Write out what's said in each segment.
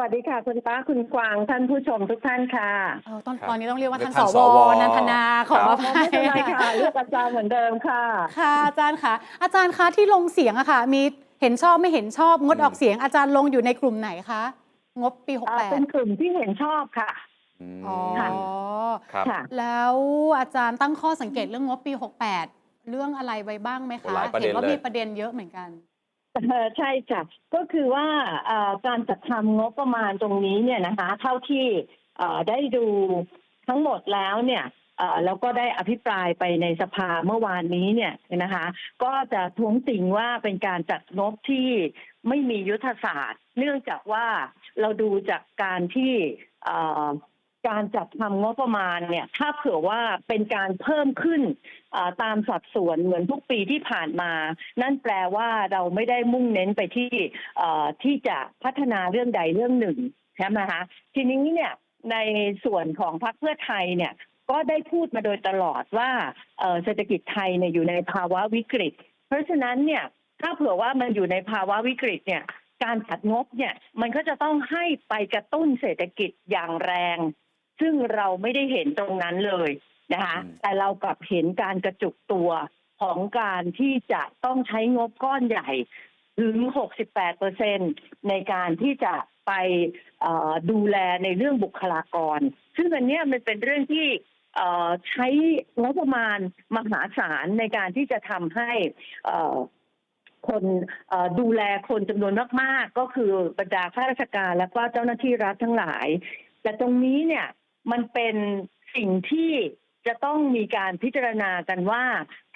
วัสดีค่ะ คุณป้าคุณกวางท่านผู้ชมทุกท่านค่ะเออตอนครับตอนนี้ต้องเรียกว่าเรียท่านกสท่านวสว นันทนาขอครับอภัไม่ยเป็นไรค่ะเรียกอาจารย์เหมือนเดิมค่ะ ค่ะอาจารย์คะอาจารย์คะที่ลงเสียงอะค่ะ มีเห็นชอบไม่เห็นชอบงดอืม ออกเสียงอาจารย์ลงอยู่ในกลุ่มไหนคะ งบปี อ่าเป็นกลุ่มที่เห็นชอบค่ะอืม68 อ๋อ ค่ะ ครับ ค่ะ แล้วอาจารย์ตั้งข้อสังเกตเรื่องงบปี 68 เรื่องอะไรไว้บ้างไหมโอ้คะหลายประเด็นเห็นว่าเลยมีประเด็นเยอะเหมือนกันเออ ใช่จ้ะก็คือว่าการจัดทำงบประมาณตรงนี้เนี่ยนะคะ เท่าที่ได้ดูทั้งหมดแล้วเนี่ยเอ่อแล้วก็ได้อภิปรายไปในสภาเมื่อวานนี้เนี่ยนะคะ ก็จะท้วงติงว่าเป็นการจัดงบที่ไม่มียุทธศาสตร์ เนื่องจากว่าเราดูจากการที่ การจัดทำงบประมาณเนี่ย ถ้าเผื่อว่าเป็นการเพิ่มขึ้นาตามสัดส่วนเหมือนทุกปีที่ผ่านมา นั่นแปลว่าเราไม่ได้มุ่งเน้นไปที่ที่จะพัฒนาเรื่องใดเรื่องหนึ่งใช่ไหมคะทีนี้เนี่ยในส่วนของพรรคเพื่อไทยเนี่ยก็ได้พูดมาโดยตลอดว่าเศรษฐกิจไทยเนี่ยอยู่ในภาวะวิกฤต เพราะฉะนั้นเนี่ยถ้าเผื่อว่ามันอยู่ในภาวะวิกฤตเนี่ยการจัดงบเนี่ยมันก็จะต้องให้ไปกระตุ้นเศรษฐกิจอย่างแรง ซึ่งเราไม่ได้เห็นตรงนั้นเลยนะคะอืมแต่เรากลับเห็นการกระจุกตัวของการที่จะต้องใช้งบก้อนใหญ่ถึง 68เปอร์เซ็นในการที่จะไปเอ่อดูแลในเรื่องบุคลากร ซึ่งอันเนี้ยมันเป็นเรื่องที่เอ่อใช้งบประมาณมหาศาลในการที่จะทำให้เอ่อคนเอ่อดูแลคนจำนวนมาก ๆ ก็คือบรรดาข้าราชการและก็เจ้าหน้าที่รัฐทั้งหลาย แต่ตรงนี้เนี่ย มันเป็นสิ่งที่จะต้องมีการพิจารณากันว่า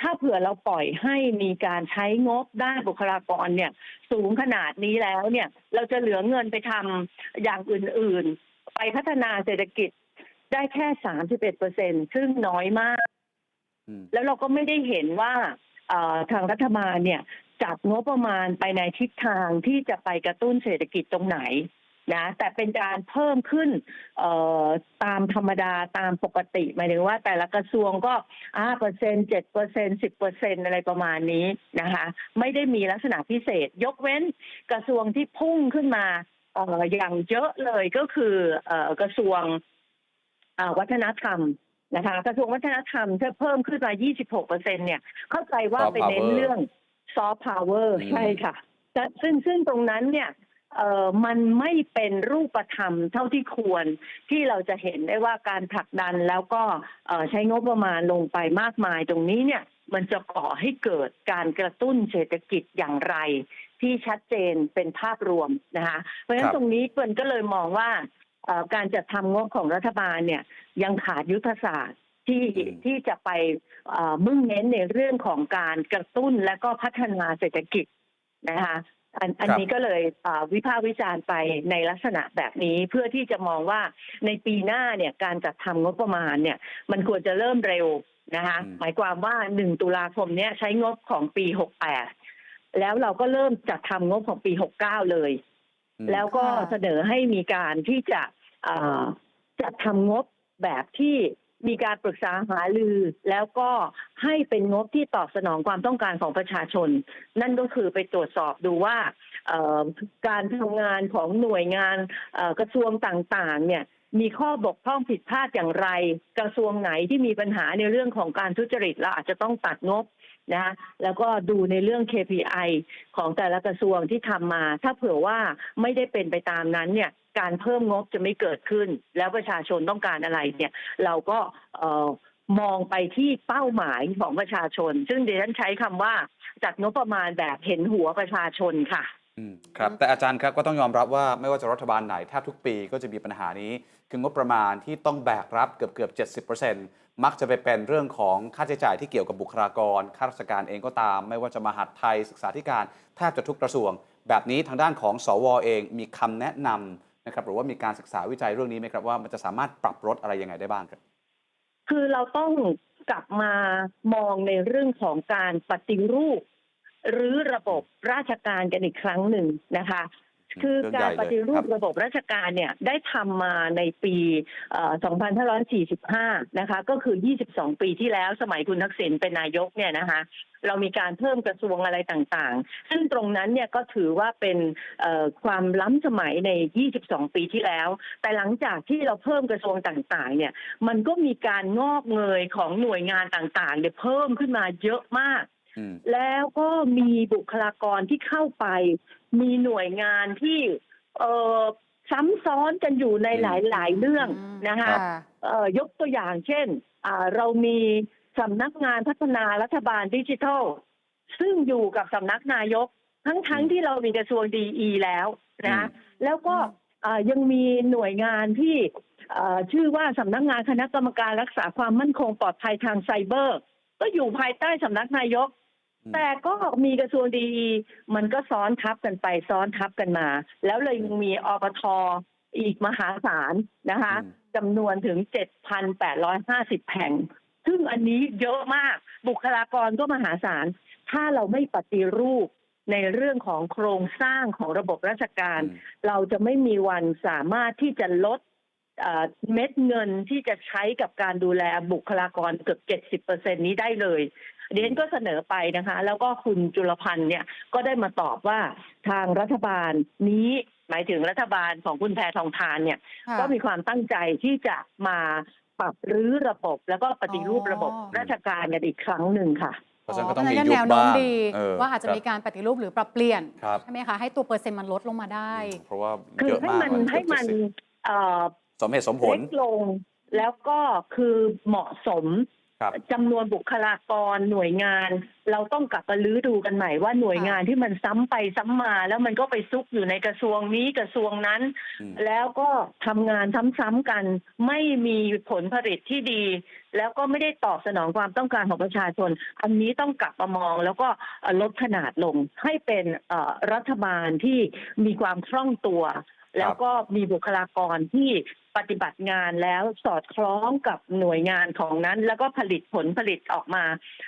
ถ้าเผื่อเราปล่อยให้มีการใช้งบด้านบุคลากรเนี่ย สูงขนาดนี้แล้วเนี่ย เราจะเหลือเงินไปทำอย่างอื่น ๆ ไปพัฒนาเศรษฐกิจได้แค่31เปอร์เซ็นซึ่งน้อยมากมแล้วเราก็ไม่ได้เห็นว่าทางรัฐบาลเนี่ยจัดงบประมาณไปในทิศทางที่จะไปกระตุ้นเศรษฐกิจตรงไหน นะแต่เป็นการเพิ่มขึ้นเอ่อตามธรรมดาตามปกติหมายถึงว่าแต่ละกระทรวงก็ห้าเปอร์เซ็นเจ็ดเปอร์เซ็นสิบเปอร์เซ็นอะไรประมาณนี้นะคะ ไม่ได้มีลักษณะพิเศษ ยกเว้นกระทรวงที่พุ่งขึ้นมาเอ่ออย่างเยอะเลยก็คือเอ่อกระทรวงเอ่อวัฒนธรรมนะคะกระทรวงวัฒนธรรมถ้าเพิ่มขึ้นมา 26เปอร์เซ็นเนี่ย เข้าใจว่า Soft เป็นเน้น power เรื่องซอฟต์พาวเวอร์อืมใช่ค่ะแต่ซึ่งซึ่งตรงนั้นเนี่ย เอ่อมันไม่เป็นรูปธรรมเท่าที่ควร ที่เราจะเห็นได้ว่าการผลักดันแล้วก็เอ่อใช้งบประมาณลงไปมากมายตรงนี้เนี่ย มันจะก่อให้เกิดการกระตุ้นเศรษฐกิจอย่างไร ที่ชัดเจนเป็นภาพรวมนะคะเพราะฉะนั้ครันบตรงนี้เปิ่นก็เลยมองว่าเอ่อการจัดทำงบของรัฐบาลเนี่ย ยังขาดยุทธศาสตร์ที่อืม ที่จะไปเอ่อมุ่งเน้นในเรื่องของการกระตุ้นและก็พัฒนาเศรษฐกิจนะคะ อันอันครับนี้ก็เลยเอ่อวิพากษ์วิจารณ์ไปในลักษณะแบบนี้เพื่อที่จะมองว่าในปีหน้าเนี่ยการจัดทำงบประมาณเนี่ยมันควรจะเริ่มเร็วนะคะอืมหมายความว่าหนึ่งตุลาคมเนี้ยใช้งบของปีหกแปดแล้วเราก็เริ่มจัดทำงบของปีหกเก้าเลยอืมแล้วก็ค่ะเสนอให้มีการที่จะเอ่อจัดทำงบแบบที่ มีการปรึกษาหารือ แล้วก็ให้เป็นงบที่ตอบสนองความต้องการของประชาชน นั่นก็คือไปตรวจสอบดูว่าการทำงานของหน่วยงานกระทรวงต่างๆ เนี่ยมีข้อบกพร่องผิดพลาดอย่างไร กระทรวงไหนที่มีปัญหาในเรื่องของการทุจริตเราอาจจะต้องตัดงบนะแล้วก็ดูในเรื่อง KPI ของแต่ละกระทรวงที่ทำมา ถ้าเผื่อว่าไม่ได้เป็นไปตามนั้นเนี่ย การเพิ่มงบจะไม่เกิดขึ้น แล้วประชาชนต้องการอะไรเนี่ย เราก็เอ่อมองไปที่เป้าหมายของประชาชน ซึ่งเดี๋ยวฉันใช้คำว่าจัดงบประมาณแบบเห็นหัวประชาชนค่ะอืมครับแต่อาจารย์ครับก็ต้องยอมรับว่าไม่ว่าจะรัฐบาลไหนแทบทุกปีก็จะมีปัญหานี้ คืองบประมาณที่ต้องแบกรับเกือบเกือบ 70%มักจะไปเป็นเรื่องของค่าใช้จ่ายที่เกี่ยวกับบุคลากรข้าราชการเองก็ตาม ไม่ว่าจะมหาดไทยศึกษาธิการแทบจะทุกกระทรวง แบบนี้ทางด้านของสวเองมีคำแนะนำ นะครับหรือว่ามีการศึกษาวิจัยเรื่องนี้ไหมครับว่ามันจะสามารถปรับลดอะไรยังไงได้บ้างครับ คือเราต้องกลับมามองในเรื่องของการปฏิรูปหรือระบบราชการกันอีกครั้งหนึ่งนะคะ คือเรื่องการใหญ่ปเลยฏิรูคปรับระบบราชการเนี่ยได้ทำมาในปีเอ่อ2545 นะคะ ก็คือ 22 ปีที่แล้วสมัยคุณทักษิณเป็นนายกเนี่ยนะคะ เรามีการเพิ่มกระทรวงอะไรต่างๆ ซึ่งตรงนั้นเนี่ยก็ถือว่าเป็นเอ่อความล้ำสมัยใน 22 ปีที่แล้ว แต่หลังจากที่เราเพิ่มกระทรวงต่างๆ เนี่ย มันก็มีการงอกเงยของหน่วยงานต่างๆเนี่ยเพิ่มขึ้นมาเยอะมากอืม แล้วก็มีบุคลากรที่เข้าไป มีหน่วยงานที่เอ่อซ้ำซ้อนกันอยู่ในอืมหลาย ๆ เรื่องนะคะค่ะเอ่อยกตัวอย่างเช่นอ่าเรามีสำนักงานพัฒนารัฐบาลดิจิทัล ซึ่งอยู่กับสำนักนายก ทั้งๆทอืมที่เรามีกระทรวงดีแล้วนะอืมแล้วก็อ่ายังมีหน่วยงานที่อ่าชื่อว่าสำนักงานคณะกรรมการรักษาความมั่นคงปลอดภัยทางไซเบอร์ ก็อยู่ภายใต้สำนักนายกอืม แต่ก็มีกระทรวงดีมันก็ซ้อนทับกันไปซ้อนทับกันมา แล้วเลยยังมีอปทอีกมหาศาลนะคะอืมจำนวนถึง 7,850แห่งซึ่งอันนี้เยอะมากบุคลากรก็มหาศาล ถ้าเราไม่ปฏิรูปในเรื่องของโครงสร้างของระบบราชการอืมเราจะไม่มีวันสามารถที่จะลดเอ่อเม็ดเงินที่จะใช้กับการดูแลบุคลากรเกือบ 70%นี้ได้เลย เดนก็เสนอไปนะคะ แล้วก็คุณจุลพันธ์เนี่ยก็ได้มาตอบว่าทางรัฐบาลนี้หมายถึงรัฐบาลของคุณแพทองทานเนี่ยค่ะก็มีความตั้งใจที่จะมาปรับรื้อระบบ แล้วก็ปฏิรูประบบอ๋อราชการกันอีกครั้งหนึ่งค่ะเพราะฉะนั้นก็ต้องมีเพราะฉะยุแนบวโน้มบ้างดีเออว่าอาจจะครับมีการปฏิรูปหรือปรับเปลี่ยนครับใช่ไหมคะให้ตัวเปอร์เซ็นต์มันลดลงมาได้ เพราะว่าคือเยอะให้มากมันเกือบให้มัน70เอ่อสมเหตุสมผลเล็กลงแล้วก็คือเหมาะสมครับ จำนวนบุคลากรหน่วยงาน เราต้องกลับมาลื้อดูกันใหม่ว่าหน่วยงานที่มันซ้ำไปซ้ำมา แล้วมันก็ไปซุกอยู่ในกระทรวงนี้กระทรวงนั้นอืมแล้วก็ทำงานซ้ำๆกัน ไม่มีผลผลิตที่ดี แล้วก็ไม่ได้ตอบสนองความต้องการของประชาชน อันนี้ต้องกลับมามอง แล้วก็เอ่อลดขนาดลงให้เป็นเอ่อรัฐบาลที่มีความคล่องตัวแล้วก็มีบุคลากรที่ ปฏิบัติงานแล้วสอดคล้องกับหน่วยงานของนั้น แล้วก็ผลิตผลผลิตออกมา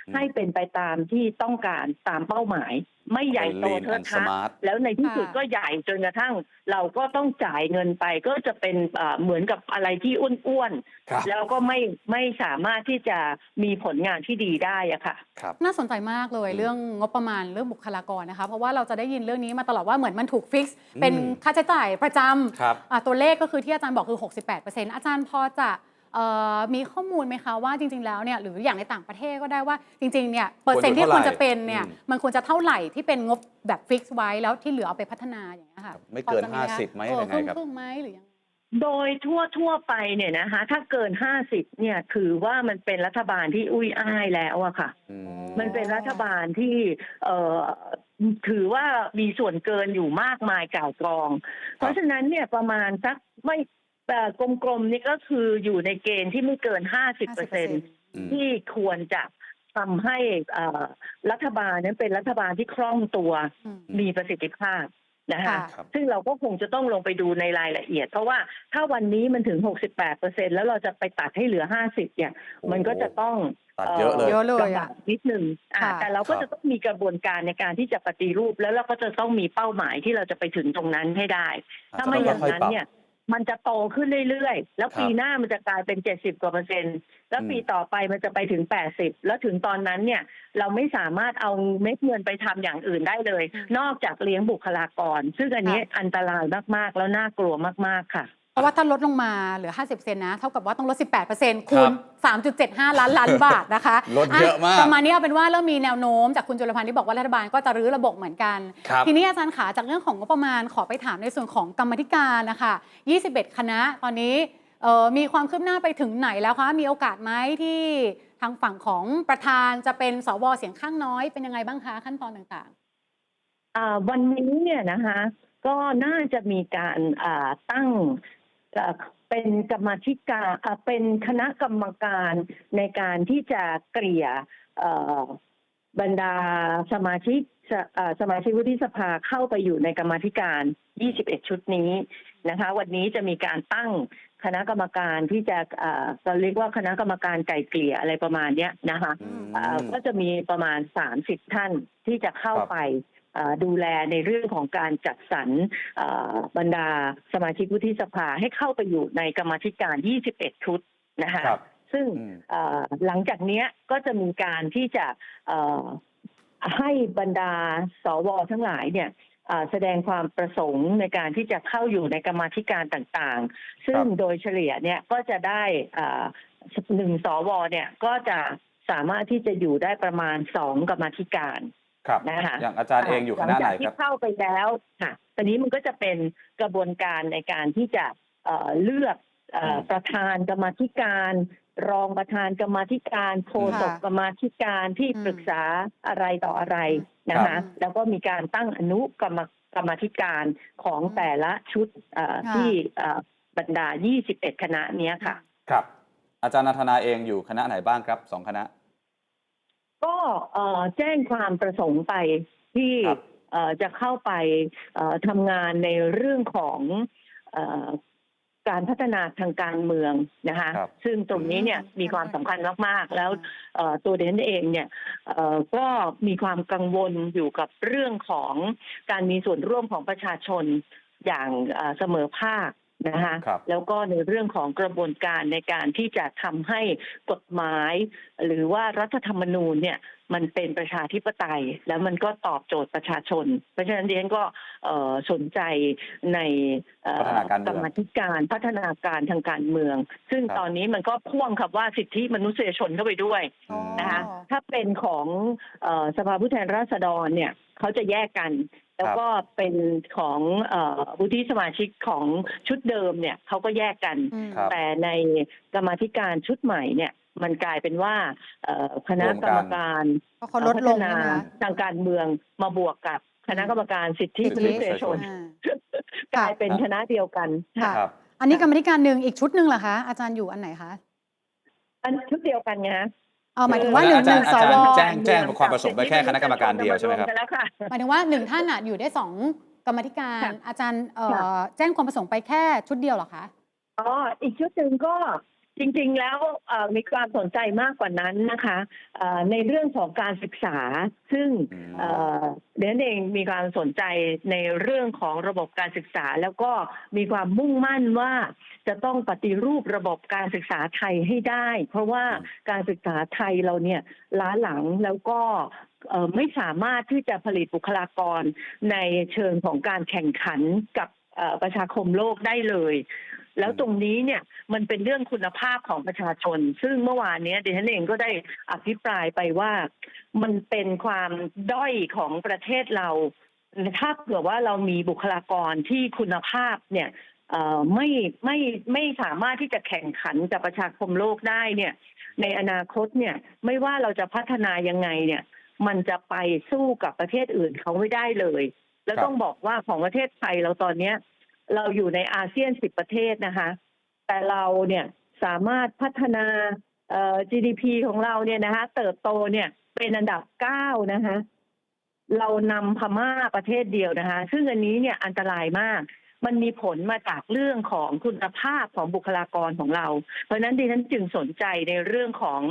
อืมให้เป็นไปตามที่ต้องการตามเป้าหมาย ไม่ใหญ่โต Lean เทอะ and ทะ smart แล้วในที่สุดค่ะก็ใหญ่จนกระทั่ง เราก็ต้องจ่ายเงินไปก็จะเป็นเอ่อเหมือนกับอะไรที่อ้วนครับๆแล้วก็ไม่ไม่สามารถที่จะมีผลงานที่ดีได้อะค่ะครับน่าสนใจมากเลยอืมเรื่องงบประมาณเรื่องบุคลากรนะคะ เพราะว่าเราจะได้ยินเรื่องนี้มาตลอดว่าเหมือนมันถูกฟิกซ์อืมเป็นค่าใช้จ่ายประจครับำอะตัวเลขก็คือที่อาจารย์บอกคือ68%อาจารย์พอจะเอ่อมีข้อมูลไหมคะว่าจริง ๆ แล้วเนี่ยหรืออย่างในต่างประเทศก็ได้ว่าจริง ๆ เนี่ยเปอร์เซ็นต์ที่ควรจะเป็นเนี่ยอืมมันควรจะเท่าไหร่ที่เป็นงบแบบฟิกซ์ไว้แล้วที่เหลือเอาไปพัฒนาอย่างเงี้ยค่ะไม่เกินพอจะคะ50ไหมเออยังไงครับครึ่งๆไหมหรือยังไงโดยทั่วทั่วๆไปเนี่ยนะคะถ้าเกินห้าสิบเนี่ยถือว่ามันเป็นรัฐบาลที่อุ้ยอ้ายแล้วอะค่ะอืมมันเป็นรัฐบาลที่เอ่อถือว่ามีส่วนเกินอยู่มากมายก่าวกรอง เพราะฉะนั้นเนี่ยประมาณสักไม่ เอ่อกลมๆนี่ก็คืออยู่ในเกณฑ์ที่ไม่เกินห้าสิบเปอร์เซ็น50%อืมที่ควรจะทำให้เอ่อรัฐบาลนั้นเป็นรัฐบาลที่คล่องตัวอืมมีประสิทธิภาพนะคะค่ะครับซึ่งเราก็คงจะต้องลงไปดูในรายละเอียด เพราะว่าถ้าวันนี้มันถึง 68เปอร์เซ็นแล้วเราจะไปตัดให้เหลือ 50เนี่ยโอ้มันก็จะต้องตัดเยอะเลยเยอะเลยลำบาอะกนิดนึงอ่าค่ะแต่เราก็ครับจะต้องมีกระบวนการในการที่จะปฏิรูป แล้วเราก็จะต้องมีเป้าหมายที่เราจะไปถึงตรงนั้นให้ได้ ถ้าไม่อย่างนั้นเนี่ย มันจะโตขึ้นเรื่อยๆ แล้วครับปีหน้ามันจะกลายเป็น70กว่าเปอร์เซ็นต์ แล้วอืมปีต่อไปมันจะไปถึง80แล้วถึงตอนนั้นเนี่ย เราไม่สามารถเอาเม็ดเงินไปทำอย่างอื่นได้เลยอืมนอกจากเลี้ยงบุคลากร ซึ่งอันนี้ค่ะอันตรายมากๆ แล้วน่ากลัวมากๆค่ะ เพราะว่าถ้าลดลงมาเหลือ 50เซนนะ เท่ากับว่าต้องลด 18%คูครัณบ3.75 ล้านล้านบาทนะคะลดเยอะมาก ประมาณนี้เอาเป็นว่าเริ่มมีแนวโน้มจากคุณจุลพันธ์ที่บอกว่ารัฐบาลก็จะรื้อระบบเหมือนกันครับทีนี้อาจารย์ขาจากเรื่องของงบประมาณขอไปถามในส่วนของกรรมธิการนะคะ21 คณะตอนนี้เอ่อมีความคืบหน้าไปถึงไหนแล้วคะ มีโอกาสไหมที่ทางฝั่งของประธานจะเป็นสวเสียงข้างน้อยเป็นยังไงบ้างคะขั้นตอนต่างอ่าวันนี้เนี่ยนะคะก็น่าจะมีการอ่าตั้ง เอ่อเป็นกรรมาธิการอ่าเป็นคณะกรรมการในการที่จะเกลี่ยเอ่อบรรดาสมาชิกสเอ่อสมาชิกวุฒิสภาเข้าไปอยู่ในกรรมาธิการ 21 ชุดนี้นะคะ วันนี้จะมีการตั้งคณะกรรมการที่จะอ่าเราเรียกว่าคณะกรรมการไก่เกลี่ยอะไรประมาณเนี้ยนะคะอืมเอ่อก็จะมีประมาณ 30 ท่านที่จะเข้าครับไปเอ่อ ดูแลในเรื่องของการจัดสรรเอ่อบรรดาสมาชิกวุฒิสภาให้เข้าไปอยู่ในกรรมาธิการ 21 ชุดนะคะครับซึ่งอืมเอ่อหลังจากเนี้ยก็จะมีการที่จะเอ่อให้บรรดาสวทั้งหลายเนี่ยเอ่อแสดงความประสงค์ในการที่จะเข้าอยู่ในกรรมาธิการต่างๆ ซึ่งครับโดยเฉลี่ยเนี่ยก็จะได้เอ่อหนึ่งสวเนี่ยก็จะสามารถที่จะอยู่ได้ประมาณสองกรรมาธิการ ครับนะคะอย่างอาจารย์เองอยู่คณะไหนหลังจากคที่รับเข้าไปแล้วค่ะตอนนี้มันก็จะเป็นกระบวนการในการที่จะเอ่อเลือกเอ่อมประธานกรรมาธิการ รองประธานกรรมาธิการโฆษกค่ะกรรมาธิการที่อืมปรึกษาอะไรต่ออะไรนะคะครับแล้วก็มีการตั้งอนุกรรมกรรมาธิการของอืมแต่ละชุดเอ่อค่ะที่เอ่อบรรดา 21 คณะเนี้ยค่ะ ครับ อาจารย์นันทนาเองอยู่คณะไหนบ้างครับสองคณะ ก็เอ่อแจ้งความประสงค์ไปที่ครับเอ่อจะเข้าไปเอ่อทำงานในเรื่องของเอ่อการพัฒนาทางการเมืองนะคะครับซึ่งตรงนี้เนี่ยอืมมีความสำคัญมากๆ แล้วเอ่อตัวเดนเองเนี่ยเอ่อก็มีความกังวลอยู่กับเรื่องของการมีส่วนร่วมของประชาชนอย่างเอ่อเสมอภาค นะคะครับแล้วก็ในเรื่องของกระบวนการในการที่จะทำให้กฎหมาย หรือว่ารัฐธรรมนูญเนี่ยมันเป็นประชาธิปไตย แล้วมันก็ตอบโจทย์ประชาชน เพราะฉะนั้นเรียนก็เอ่อสนใจในเอ่อพัฒนาการเมืองกรรมธิการพัฒนาการทางการเมือง ซึ่งครับตอนนี้มันก็พ่วงกับว่าสิทธิมนุษยชนเข้าไปด้วยอ๋อนะคะถ้าเป็นของเออสภาผู้แทนราษฎรเนี่ยเขาจะแยกกัน แล้วก็เป็นของเออวุฒิสมาชิกของชุดเดิมเนี่ยเขาก็แยกกันอืมครับแต่ในกรรมาธิการชุดใหม่เนี่ยมันกลายเป็นว่าเอ่อคณะกรรมการเพราะเขาลดลงพัฒนาใช่ไหมคะทางการเมืองมาบวกกับคณะกรรมการสิทธิสิมทธินุษยชนอ่ากลายเป็นคณะเดียวกันค่ะครับอันนี้กรรมธิการหนึ่งอีกชุดหนึ่งเหรอคะอาจารย์อยู่อันไหนคะอันชุดเดียวกันไงฮะ เอาหมายถึงว่าหนึ่งอาหจารนึ่ย์งสอาจารวย์แจ้งแจ้งความประสงค์ไปแค่คณะกรรมการเดียวใช่ไหมครับมกันแล้วค่ะหมายถึงว่าหนึ่งท่านน่ะอยู่ได้สองกรรมธิการค่ะอาจารย์เอ่ค่ะอแจ้งความประสงค์ไปแค่ชุดเดียวเหรอคะอ๋ออีกชุดหนึ่งก็ จริงๆ แล้วเอ่อมีความสนใจมากกว่านั้นนะคะเอ่อในเรื่องของการศึกษา ซึ่งอืมเอ่อเดนเองมีความสนใจในเรื่องของระบบการศึกษา แล้วก็มีความมุ่งมั่นว่าจะต้องปฏิรูประบบการศึกษาไทยให้ได้ เพราะว่าการศึกษาไทยเราเนี่ยล้าหลังแล้วก็เอ่อไม่สามารถที่จะผลิตบุคลากรในเชิงของการแข่งขันกับเอ่อประชาคมโลกได้เลย แล้วตรงนี้เนี่ยมันเป็นเรื่องคุณภาพของประชาชน ซึ่งเมื่อวานเนี้ยดิฉันเองก็ได้อภิปรายไปว่า มันเป็นความด้อยของประเทศเราถ้าเผื่อว่าเรามีบุคลากรที่คุณภาพเนี่ยเอ่อไม่ไม่ไม่สามารถที่จะแข่งขันกับประชาคมโลกได้เนี่ย ในอนาคตเนี่ยไม่ว่าเราจะพัฒนายังไงเนี่ย มันจะไปสู้กับประเทศอื่นเขาไม่ได้เลย แล้วครับต้องบอกว่าของประเทศไทยเราตอนเนี้ย เราอยู่ในอาเซียนสิบประเทศนะคะ แต่เราเนี่ยสามารถพัฒนาเอ่อ GDP ของเราเนี่ยนะคะ เติบโตเนี่ยเป็นอันดับเก้านะคะ เรานำพม่าประเทศเดียวนะคะ ซึ่งอันนี้เนี่ยอันตรายมาก มันมีผลมาจากเรื่องของคุณภาพของบุคลากรของเรา เพราะนั้นดิฉันจึงสนใจในเรื่องของ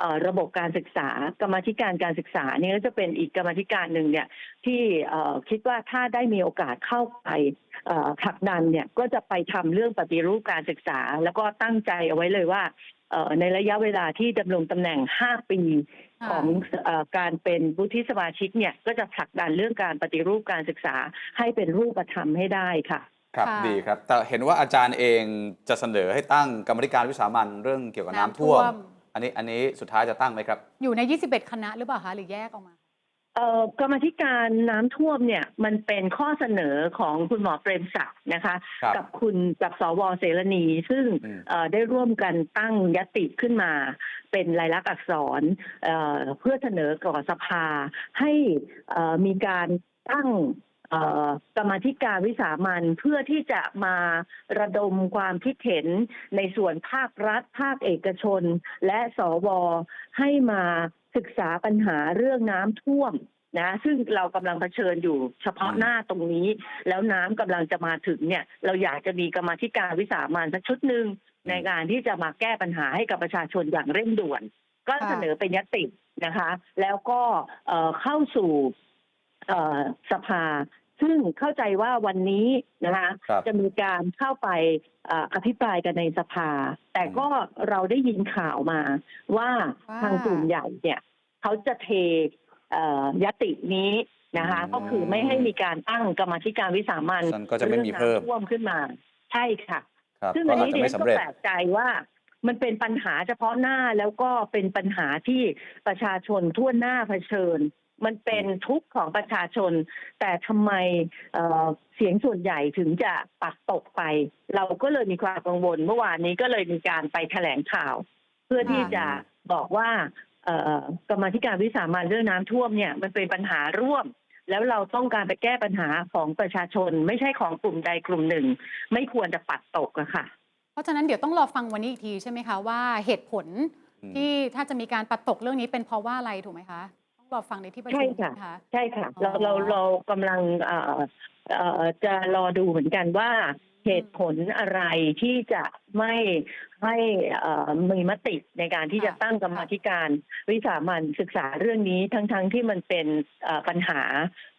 ออระบบการศึกษากรรมธิการการศึกษาเนี่ยก็จะเป็นอีกกรรมธิการหนึ่งเนี่ยที่คิดว่าถ้าได้มีโอกาสเข้าไปผลักดันเนี่ยก็จะไปทำเรื่องปฏิรูปการศึกษา แล้วก็ตั้งใจเอาไว้เลยว่า ในระยะเวลาที่ดำรงตำแหน่ง 5 ปีค่ะของเออการเป็นวุฒิสมาชิกเนี่ยก็จะผลักดันเรื่องการปฏิรูปการศึกษาให้เป็นรูปธรรมให้ได้ค่ะครับค่ะดีครับ แต่เห็นว่าอาจารย์เองจะเสนอให้ตั้งกรรมธิการวิสามันเรื่องเกี่ยวกับน้ำน้ำท่ท่ววมมอันนี้อันนี้สุดท้ายจะตั้งไหมครับ อยู่ใน 21 คณะหรือเปล่าคะหรือแยกออกมา เอ่อกรรมาธิการน้ำท่วมเนี่ยมันเป็นข้อเสนอของคุณหมอเปรมศักดิ์นะคะ ครับกับคุณกับสวเสรณี ซึ่งอืม เอ่อได้ร่วมกันตั้งยติขึ้นมา เป็นลายลักษณ์อักษรเอ่อเพื่อเสนอก่อสภาให้เอ่อมีการตั้งเอ่อ กรรมาธิการวิสามันเพื่อที่จะมาระดมความคิดเห็นในส่วนภาครัฐ ภาคเอกชน และสวให้มาศึกษาปัญหาเรื่องน้ำท่วมนะซึ่งเรากำลังเผชิญอยู่เฉพาะหน้าตรงนี้ แล้วน้ำกำลังจะมาถึงเนี่ย เราอยากจะมีกรรมธิการวิสามันสักชุดหนึ่งในการที่จะมาแก้ปัญหาให้กับประชาชนอย่างเร่งด่วน ก็เสนอเป็นยตินะคะ แล้วก็เข้าสู่ สภา ซึ่งเข้าใจว่าวันนี้นะคะครับจะมีการเข้าไปเอ่ออภิปรายกันในสภา แต่ก็เราได้ยินข่าวมาว่าว่า ทางกลุ่มใหญ่เนี่ยเขาจะเทเอ่อยตินี้นะคะ อืม ก็คือไม่ให้มีการตั้งกรรมาธิการวิสามันซึ่งก็จะไม่มีเพิ่มรื่องน้ำท่วมขึ้นมา ใช่ค่ะ ครับซึ่งก็อันอาจนี้จะดิไม่ฉันสำก็เร็จ แปลกใจว่า มันเป็นปัญหาเฉพาะหน้าแล้วก็เป็นปัญหาที่ประชาชนทั่วหน้าเผชิญ มันเป็นทุกข์ของประชาชน แต่ทำไมเเสียงส่วนใหญ่ถึงจะปัดตกไป เราก็เลยมีความกังวล เมื่อวานนี้ก็เลยมีการไปแถลงข่าว เพื่อที่จะบอกว่ากรรมธิการวิสามันเรื่องน้ำท่วมเนี่ยมันเป็นปัญหาร่วม แล้วเราต้องการไปแก้ปัญหาของประชาชน ไม่ใช่ของกลุ่มใดกลุ่มหนึ่ง ไม่ควรจะปัดตกอะค่ะ เพราะฉะนั้นเดี๋ยวต้องรอฟังวันนี้อีกทีใช่ไหมคะว่าเหตุผลที่ถ้าจะมีการปัดตกเรื่องนี้เป็นเพราะว่าอะไรถูกไหมคะ รอฟังในที่ประชุมใช่ใช่ค่ะไหมคะใช่ค่ะอ๋อเราเราเรากำลังเอ่อเอ่อจะรอดูเหมือนกันว่า เหตุผลอะไรที่จะไม่ให้เอ่อมีมติในการที่จะตั้งกรรมาธิการ วิสามันศึกษาเรื่องนี้ทั้งๆทที่มันเป็นเอ่อปัญหา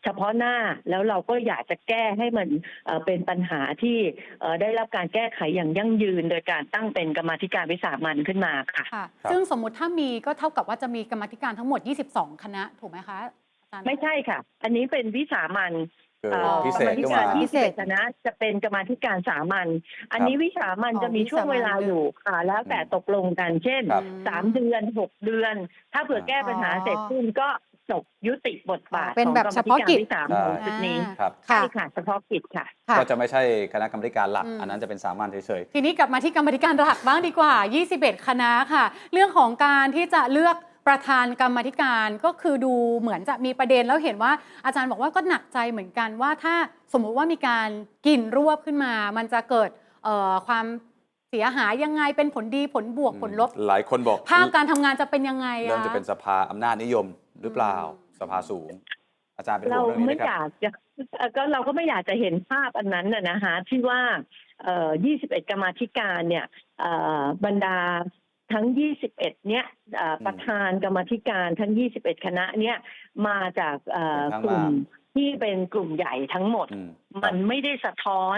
เฉพาะหน้าแล้วเราก็อยากจะแก้ให้มันเอ่อเป็นปัญหาที่เอ่อได้รับการแก้ไขอย่างยั่งยืน โดยการตั้งเป็นกรรมาธิการวิสามันขึ้นมาค่ะค่ะครับซึ่งสมมุติถ้ามีก็เท่ากับว่าจะมีกรรมาธิการทั้งหมด 22 คณะถูกไหมคะอาจารย์ไม่ใช่ค่ะ อันนี้เป็นวิสามันคือ เอ่อพิเศษกรรมาธิขึ้นการมาที่พิเศษคณะจะเป็นกรรมาธิการสามัญอันนี้วิสามันอ๋อจะมีช่วงเวลาวิสามัญอยู่ค่ะ แล้วแต่ตกลงกันเช่นครับ สามเดือนหกเดือน ถ้าเผื่อแก้ปัญหาอ๋อเสร็จสิ้นก็จบยุติบทบาทเป็นแบบของเฉพาะกิจรรมธิการวิสามันชุดนี้อ่าครับใช่ค่ะเฉพาะกิจค่ะ ค่ะ ก็จะไม่ใช่คณะกรรมการหลัก อืม อันนั้นจะเป็นสามัญเฉย ทีนี้กลับมาที่กรรมาธิการหลักบ้างดีกว่า 21 คณะค่ะ เรื่องของการที่จะเลือก ประธานกรรมาธิการก็คือดูเหมือนจะมีประเด็นแล้วเห็นว่าอาจารย์บอกว่าก็หนักใจเหมือนกันว่าถ้าสมมุติว่ามีการกินรวบขึ้นมา มันจะเกิดเอ่อความเสียหายยังไงเป็นผลดีผลบวกๆผลลบ หลายคนบอกภาพการทำงานจะเป็นยังไงเริ่มอะจะเป็นสภาอำนาจนิยมหรือเปล่าอืมสภาสูง อาจารย์เป็นห่เราวงเรื่องนี้ไหไม่มคอรับยากจะเอ่อก็เราก็ไม่อยากจะเห็นภาพอันนั้นน่ะนะคะที่ว่าเอ่อ21 กรรมาธิการเนี่ยเอ่อบรรดา ทั้ง 21 เนี่ยเอ่ออืมประธานกรรมาธิการทั้ง 21 คณะเนี่ยมาจากเอ่อเป็นข้างกลุ่มมากที่เป็นกลุ่มใหญ่ทั้งหมด อืมคมัรับ นไม่ได้สะท้อน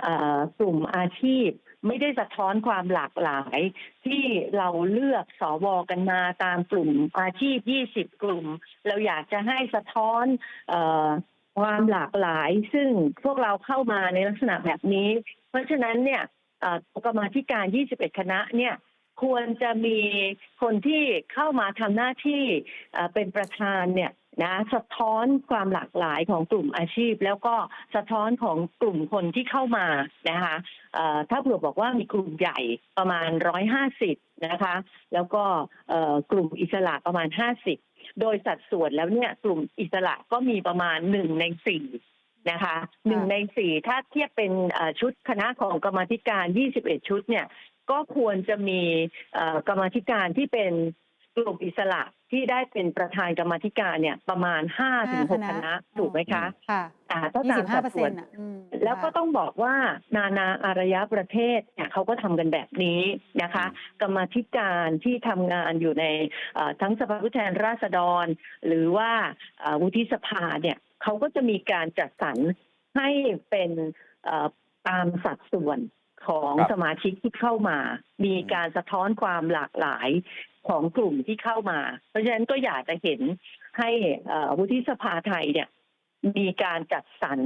เออกลุ่มอาชีพ ไม่ได้สะท้อนความหลากหลาย ที่เราเลือกสวกันมาตามกลุ่มอาชีพ 20 กลุ่ม เราอยากจะให้สะท้อนเออความหลากหลาย ซึ่งพวกเราเข้ามาในลักษณะแบบนี้ เพราะฉะนั้นเนี่ยเอ่อกรรมาธิการ 21 คณะเนี่ย ควรจะมีคนที่เข้ามาทำหน้าที่เป็นประธานเนี่ยนะสะท้อนความหลากหลายของกลุ่มอาชีพ แล้วก็สะท้อนของกลุ่มคนที่เข้ามานะคะถ้าเผื่อบอกว่ามีกลุ่มใหญ่ประมาณร้อยห้าสิบนะคะ แล้วก็กลุ่มอิสระประมาณห้าสิบโดยสัดส่วนแล้วเนี่ยกลุ่มอิสระก็มีประมาณหนึ่งในสี่นะคะหนึ่งในสี่ถ้าเทียบเป็นชุดคณะของกรรมธิการยี่สิบเอ็ดชุดเนี่ย ก็ควรจะมีเอ่อกรรมาธิการที่เป็นกลุ่มอิสระที่ได้เป็นประธานกรรมาธิการเนี่ยประมาณห้าถึงหกห้าคคณะณะถูกไหมคะค่ะอ่าถ้าตาม25สัดเปอร์ส่เซ็วนนต์อะอืมแล้วก็ค่ะต้องบอกว่านานาอารยประเทศเนี่ยเขาก็ทำกันแบบนี้นะคะ กรรมาธิการที่ทำงานอยู่ในเอ่อทั้งสภาผู้แทนราษฎร หรือว่าเอ่อวุฒิสภาเนี่ยเขาก็จะมีการจัดสรรให้เป็นเอ่อตามสัดส่วน ของครับสมาชิกที่เข้ามา มีการสะท้อนความหลากหลายของกลุ่มที่เข้ามา เพราะฉะนั้นก็อยากจะเห็นให้เอ่อวุฒิสภาไทยเนี่ย มีการจัดสรร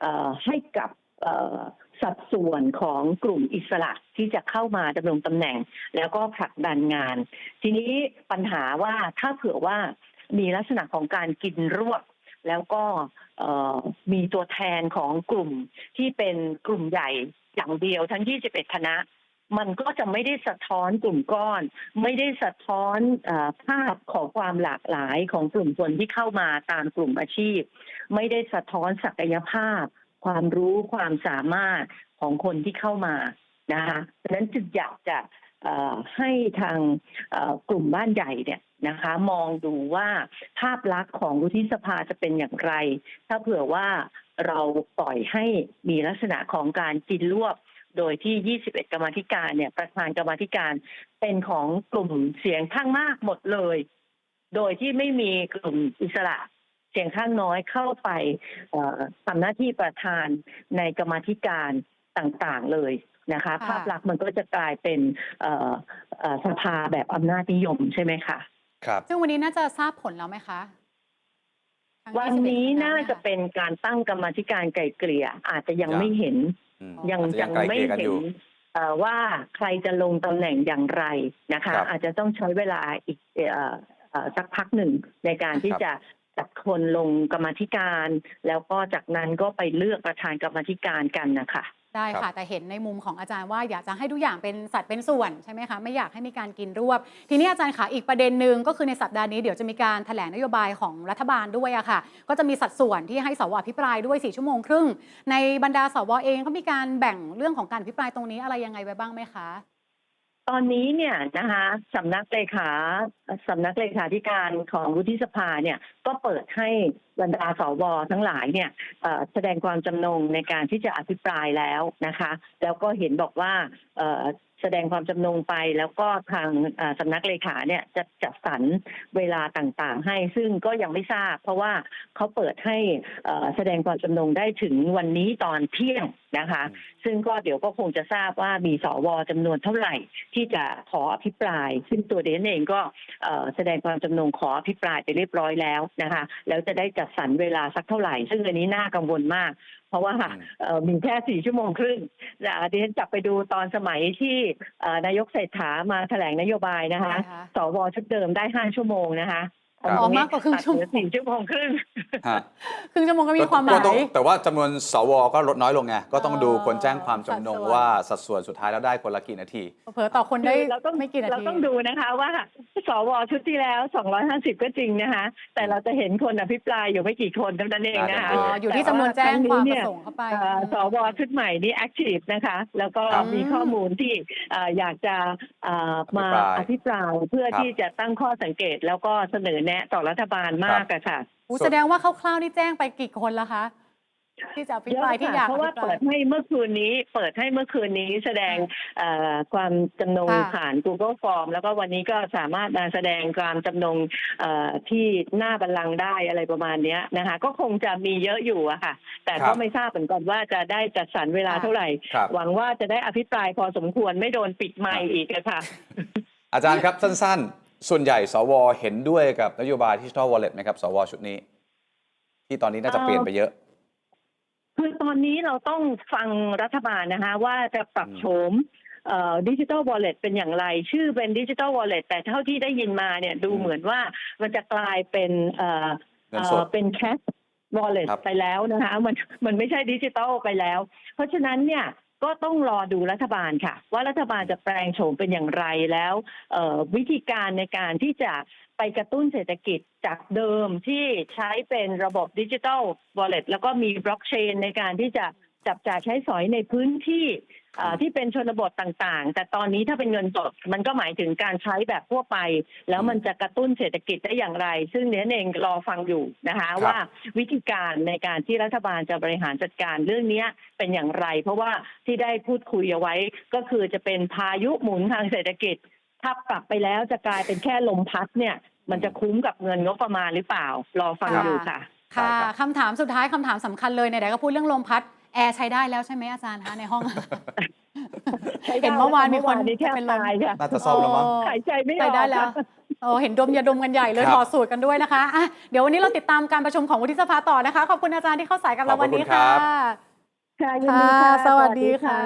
เอ่อให้กับเอ่อสัดส่วนของกลุ่มอิสระที่จะเข้ามาดำรงตำแหน่ง แล้วก็ผลักดันงาน ทีนี้ปัญหาว่าถ้าเผื่อว่ามีลักษณะของการกินรวบแล้วก็เอ่อมีตัวแทนของกลุ่มที่เป็นกลุ่มใหญ่ อย่างเดียวทั้ง 21 คณะ มันก็จะไม่ได้สะท้อนกลุ่มก้อน ไม่ได้สะท้อนอภาพของความหลากหลายของกลุ่มคนที่เข้ามาตามกลุ่มอาชีพ ไม่ได้สะท้อนศักยภาพ ความรู้ความสามารถของคนที่เข้ามานะคะดังนั้นจึงอยากจะให้ทางกลุ่มบ้านใหญ่เนี่ยนะคะ มองดูว่าภาพลักษณ์ของวุฒิสภาจะเป็นอย่างไร ถ้าเผื่อว่า เราปล่อยให้มีลักษณะของการกินรวบ โดยที่ 21 กรรมาธิการเนี่ย ประธานกรรมาธิการเป็นของกลุ่มเสียงข้างมากหมดเลย โดยที่ไม่มีกลุ่มอิสระเสียงข้างน้อยเข้าไปเอ่อทำหน้าที่ประธานในกรรมาธิการต่างๆเลยนะคะค่ะภาพลักษณ์มันก็จะกลายเป็นเอ่อเอ่อสภาแบบอำนาจนิยมใช่ไหมคะ ครับ ซึ่งวันนี้น่าจะทราบผลแล้วไหมคะทั้ง วัน21นี้คณน่าจะเยค่เป็นการตั้งกรรมาธิการไกล่เกลี่ยอาจจะยังยังไม่เห็นอืมยังอาจจะยังไกลไม่เกลี่ยกันเห็อนยู่เอ่อว่าใครจะลงตำแหน่งอย่างไรนะคะครับอาจจะต้องใช้เวลาอีกเอ่อเอ่อสักพักหนึ่งในการที่ครับจะจัดคนลงกรรมาธิการ แล้วก็จากนั้นก็ไปเลือกประธานกรรมาธิการกันนะคะ ได้ค่ะ แต่เห็นในมุมของอาจารย์ว่าอยากจะให้ทุกอย่างเป็นสัตว์เป็นส่วนใช่ไหมคะไม่อยากให้มีการกินรวบ ทีนี้อาจารย์ค่ะอีกประเด็นหนึ่งก็คือในสัปดาห์นี้เดี๋ยวจะมีการแถลงนโยบายของรัฐบาลด้วยอะค่ะ ก็จะมีสัดส่วนที่ให้สวอภิปรายด้วย 4 ชั่วโมงครึ่ง ในบรรดาสวเองเขามีการแบ่งเรื่องของการอภิปรายตรงนี้อะไรยังไงไว้บ้างไหมคะ ตอนนี้เนี่ยนะคะสำนักเลขาสำนักเลขาธิการของวุฒิสภาเนี่ยก็เปิดให้บรรดาสวทั้งหลายเนี่ยแสดงความจำนงในการที่จะอภิปรายแล้วนะคะ แล้วก็เห็นบอกว่า แสดงความจำนงไปแล้วก็ทางเอ่อสำนักเลขาเนี่ยจะจัดสรรเวลาต่างๆ ให้ซึ่งก็ยังไม่ทราบ เพราะว่าเขาเปิดให้เอ่อแสดงความจำนงได้ถึงวันนี้ตอนเที่ยงนะคะ ซึ่งก็เดี๋ยวก็คงจะทราบว่ามีสวจำนวนเท่าไหร่ ที่จะขออภิปราย ซึ่งตัวเดนเองก็เอ่อแสดงความจำนงขออภิปรายไปเรียบร้อยแล้วนะคะ แล้วจะได้จัดสรรเวลาสักเท่าไหร่ ซึ่งอันนี้น่ากังวลมาก เพราะว่าอืมเอ่อมีแค่สี่ชั่วโมงครึ่งแต่ดิฉันจับไปดูตอนสมัยที่เอ่อนายกเศรษฐามาแถลงนโยบายนะคะใช่ค่ะสวชุดเดิมได้ห้าชั่วโมงนะคะครับ อ๋อมากกว่าครึ่งชั่วโมงตัดเหลือสี่ชั่วโมงครึ่งฮะครึ่งชั่วโมงก็มีความหมาก็ต้องยแต่ว่าจำนวนสวก็ลดน้อยลงไงก็ต้องดูอ๋อคนแจ้งความจำนงสัดส่วนว่าสัดส่วนสุดท้ายแล้วได้คนละกี่นาทีเผลอๆต่อคนได้คือเราต้องไม่กี่นาเราทีต้องดูนะคะว่า สวชุดที่แล้ว 250 ก็จริงนะคะ แต่เราจะเห็นคนอภิปรายอยู่ไม่กี่คนเท่านั้นเองนะคะอ๋ออยู่ที่จำนวนแจ้งความประสงค์เข้าไปเอ่อสวชุดใหม่นี่แอคทีฟนะคะ แล้วก็ครับมีข้อมูลที่เอ่ออยากจะเอ่อมาออภิภิปปรารายยเพื่อครับที่จะตั้งข้อสังเกตแล้วก็เสนอแนะต่อรัฐบาลมากอะค่ะอู้แสดงว่าคร่าวๆนี่แจ้งไปกี่คนแล้วคะที่จะอภิปรายที่อยากเพราะว่าอภิปเปิรดให้เมื่อคืนนี้ เปิดให้เมื่อคืนนี้แสดงเอ่อความจำนงค่ะผ่าน Google Form แล้วก็วันนี้ก็สามารถมาแสดงความจำนงเอ่อที่หน้าบัลลังก์ได้อะไรประมาณเนี้ยนะคะ ก็คงจะมีเยอะอยู่อะค่ะ แต่ครัก็บไม่ทราบเหมือนกันว่าจะได้จัดสรรเวลาค่ะเท่าไหร่ครับหวังว่าจะได้อภิปรายพอสมควรไม่โดนปิดไมค์อีกอะค่ะ อาจารย์ครับสั้น ๆ ส่วนใหญ่สวเห็นด้วยกับนโยบายดิจิทัลวอลเล็ตไหมครับ สวชุดนี้ ที่ตอนนี้น่าจะเปลี่ยนไปเยอะ คือตอนนี้เราต้องฟังรัฐบาลนะคะ ว่าจะปรับอืมโฉมดิจิ t a ลวอลเล็ตเป็นอย่างไร ชื่อเป็นดิจิ t a ลวอลเล็ตแต่เท่าที่ได้ยินมาเนี่ยดูเหมือนว่ามันจะกลายเป็นเอ่อเงินสดเอ่อเป็นแคชวอลเล็ตครับไปแล้วนะคะ มันมันไม่ใช่ดิจิ t a ลไปแล้ว เพราะฉะนั้นเนี่ย ก็ต้องรอดูรัฐบาลค่ะ ว่ารัฐบาลจะแปลงโฉมเป็นอย่างไรแล้ววิธีการในการที่จะไปกระตุ้นเศรษฐกิจจากเดิมที่ใช้เป็นระบบดิจิทัลวอลเล็ตแล้วก็มีบล็อกเชนในการที่จะ จับจ่ายใช้สอยในพื้นที่เอ่อที่เป็นชนบทต่างๆ แต่ตอนนี้ถ้าเป็นเงินสดมันก็หมายถึงการใช้แบบทั่วไป แล้วมันจะกระตุ้นเศรษฐกิจได้อย่างไร ซึ่งเนี้ยเองรอฟังอยู่นะคะครับว่าวิธีการในการที่รัฐบาลจะบริหารจัดการเรื่องเนี้ยเป็นอย่างไร เพราะว่าที่ได้พูดคุยเอาไว้ก็คือจะเป็นพายุหมุนทางเศรษฐกิจ ถ้าปรับไปแล้วจะกลายเป็นแค่ลมพัดเนี่ยมันจะคุ้มกับเงินงบประมาณหรือเปล่า รอฟังค่ะอยู่ค่ะ ค่ะได้ครับคำถามสุดท้ายคำถามสำคัญเลยไหนๆก็พูดเรื่องลมพัด แอร์ใช้ได้แล้วใช่ไหมอาจารย์คะในห้องใช้ได้เห็นเมื่อวานมีคนเมื่อวานนี้แทบเป็นลม ตายค่ะน่าจะซ่อมแล้วมั้ง หายใจไม่อใช้อกได้แล้วค่ะโอ้เห็นดมยาดมกันใหญ่เลยครับ ถอดสูตรกันด้วยนะคะอะเดี๋ยววันนี้เราติดตามการประชุมของวุฒิสภาต่อนะคะ ขอบคุณอาจารย์ที่เข้าสายกับเราขอบพระวันนี้คุณครัค่ะบค่ะยินดีค่ะ ค่ะสวัสดีค่ะ